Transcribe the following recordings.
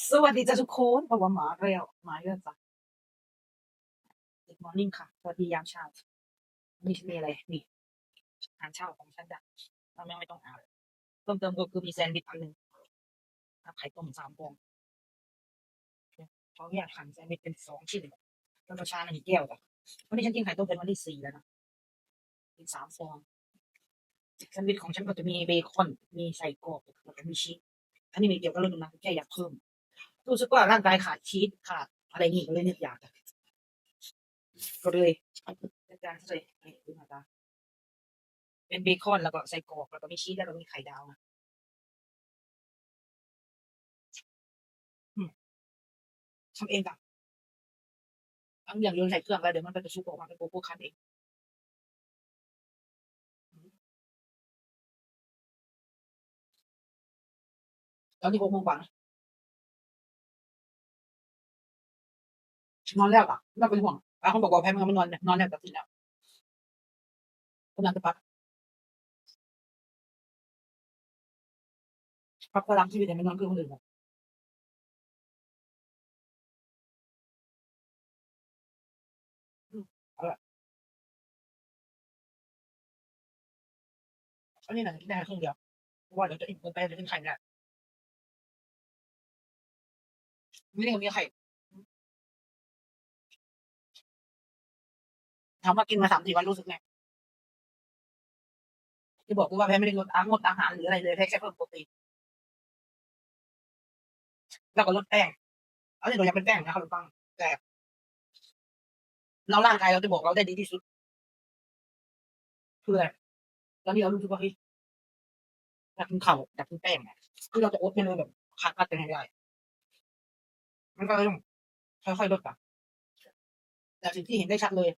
สวัสดีจ้าทุกคนเพราะว่าหมาเรียวหมาเยอะจ้ะ Good morning ค่ะ สวัสดียามเช้านี่มีอะไร นี่อาหารเช้าของฉันจ้ะเราไม่ไม่ต้องอ่านเพิ่มเติมก็คือมีแซนด์วิชอันหนึ่งไข่ต้มสามฟองเขาอยากหั่นแซนด์วิชเป็นสองชิ้นแล้วก็ชาหนึ่งแก้วจ้ะวันนี้ฉันกินไข่ต้มเป็นวันที่สี่แล้วนะเป็นสามฟองแซนด์วิชของฉันก็จะมีเบคอน มีไส้กรอกแล้วก็มีชีสอันนี้ไม่เกี่ยวกับเรื่องน้นักแค่อยากเพิ่ม รู้สึกว่าร่างกายขาดชีสขาดอะไรนี่ก็เลยนึกอยากอะก็เลยจัดการใส่ดูหน้าตาเป็นเบคอนแล้วก็ใส่กรอกแล้วก็มีชีสแล้วก็มีไข่ดาวอืมทำเองจ้ะทั้งอย่างโยนใส่เครื่องแล้วเดี๋ยวมันก็จะชุบออกมาเป็นโกโก้คันเองตอนนี้หกโมงกว่า นอนแล้วอะไม่เป็นห่วงป้าเขาบอกว่าแพ้มันไม่นอนเนี่ยนอนแล้วแต่ตื่นแล้วกำลังจะพักพักพลังชีวิตแต่ไม่นอนคือคนอื่นอันนี้หนังได้แค่ครึ่งเดียวเพราะว่าเดี๋ยวจะอิ่มเกินไปเดี๋ยวขึ้นไข่ไม่ได้ไม่ได้มีไข่ ถามว่ากินมาสามสี่วันรู้สึกไงที่บอกกูว่าแพ้ไม่ได้ลดอางดอาหารหรืออะไรเลยแพ้แค่เพิ่มโปรตีนแล้วก็ลดแป้งเอาที่เราอยากเป็นแป้งนะขนมปังแต่เราร่างกายเราจะบอกเราได้ดีที่สุดคืออะไรตอนนี้เรารู้สึกว่าเฮ้ยอยากกินข้าวอยากกินแป้งคือเราจะอดไม่เลยแบบขาดพัดกันให้ได้มันก็เลยต้องค่อยๆลดไปแต่สิ่งที่เห็นได้ชัดเลย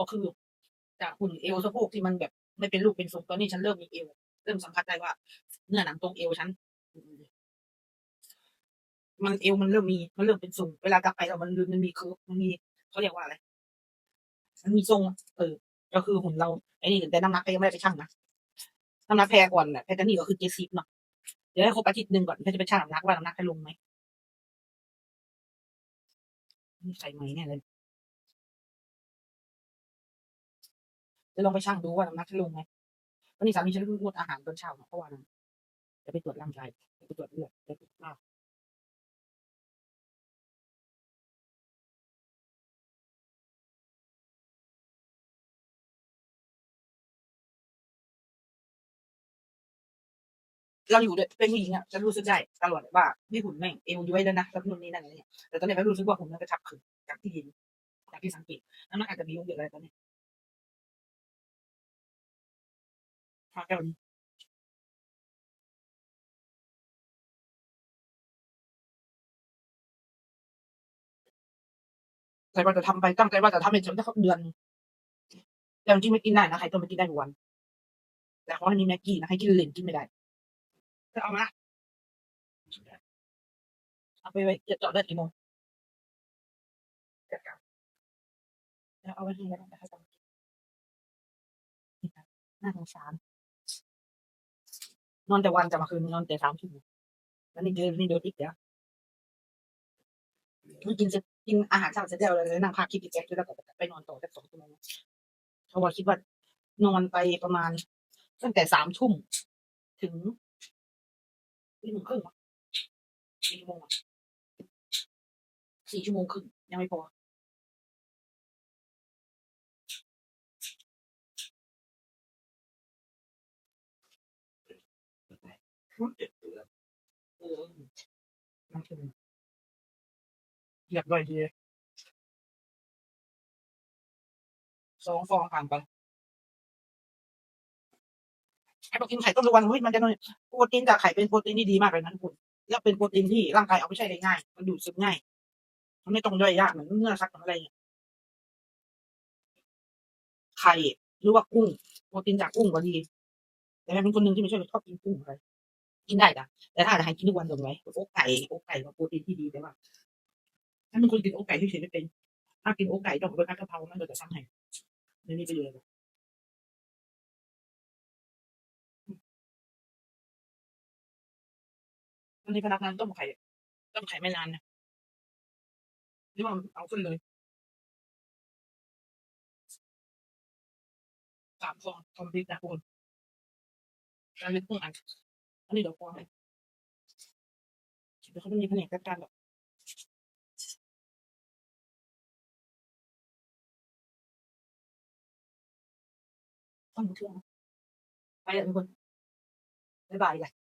ก็คือ จากหุ่นเอวสะโพกที่มันแบบไม่เป็นลูกเป็นทรงตอนนี้ฉันเริ่มมีเอวเริ่มสัมผัสได้ว่าเนื้อหนังตรงเอวฉันมันเอวมันเริ่มมีมันเริ่มเป็นทรงเวลากลับไปแล้วมันมันมีเคิร์ฟมันมีเขาเรียกว่าอะไรมันมีทรงเออก็คือหุ่นเราไอ้นี่แต่น้ำหนักก็ยังไม่ได้ไปชั่งนะน้ำหนักแพรก่อนแหละแพรจะนี่ก็คือเจ็ดสิบเนาะเดี๋ยวให้ครบอาทิตย์หนึ่งก่อนแพรจะไปชั่งน้ำหนักว่าน้ำหนักให้ลงไหมใส่ไหมเนี่ยเลย จะลองไปชั่งดูว่าน้ำหนักให้ลงไหมวันนี้สามีฉันงดอาหารตอนเช้าเนาะเพราะว่าจะไปตรวจร่างกายไปตรวจเลือดไปตรวจาเราอยู่ด้วยเป็นผู้หญิงอะฉันรู้สึกได้ตลอดว่านี่หุ่นแม่งเอวย้วยแล้วนะแล้วนู่นนี่นั่นอะไรเนี่ยแต่ตอนนี้ฉันรู้สึกว่าหุ่นมันกระชับขึ้นจากที่เห็นจากที่สังเกตน้ำหนักอาจจะมีลงเยอะอะไรตอนนี้ พาแก้วนี้ใจว่าจะทำไปตั้งใจว่าจะทำให้จนได้ครบเดือนแต่จริงไม่กินได้นะใครต้มไม่กินได้ทุกวัน แต่ขอให้มีแม็กกี้นะให้กินเล่นกินไม่ได้จะเอามาเอาไปไว้จะจอดได้กี่โมงจัดการแล้วเอาไว้ที่ไหนนะคะน่าสงสาร นอนแต่วันจะมาคืนนอนแต่สามชั่วโมงแล้วนี่เดินนี่เดินอีกเดี๋ยวมันกินเสร็จกินอาหารเช้าเสร็จแล้วเลยนั่งพักคิดอีกแป๊บแล้วก็ไปนอนต่อสักสองชั่วโมงเพราะว่าคิดว่านอนไปประมาณตั้งแต่สามทุ่มถึงสี่งครึ่งสี่ชั่วโมงสี่ชั่วโมงครึ่งยังไม่พอ เรียบร้อยดีสองฟองผ่านไปไอ้พอกินไข่ต้มทุกวันเฮ้ยมันจะโปรตีนจากไข่เป็นโปรตีนที่ดีมากเลยนะทุกคนแล้วเป็นโปรตีนที่ร่างกายเอาไปใช้ได้ง่าย มันดูดซึมง่าย มันไม่ต้องย่อยยากเหมือนเนื้อสัตว์อะไรเงี้ยไข่หรือว่ากุ้งโปรตีนจากกุ้งก็ดี แต่แม่เป็นคนหนึ่งที่ไม่ชอบชอบกินกุ้งอะไร กินได้จ้ะแต่ถ้าจะให้กินทุกวันจะไหมอกไก่อกไก่กับโปรตีนที่ดีแต่ว่าถ้าเป็นคนกินอกไก่ที่เฉยไม่เป็น ถ้ากินอกไก่ต้องไปผัดกะเพรามันก็จะซ้ำให้ไม่มีประโยชน์เลยวันนี้พนักงานต้มไข่ต้มไข่ไม่นานนะหรือว่าเอาขึ้นเลยสามฟองคอมพลีทนะคุณการเล่นเครื่องอัน อันนี้เดี๋ยวฟองให้เดี๋ยวเขาไม่มีแผนกจัดการแบบต้องเชื่อไปเลยทุกคนบ๊ายบายเลย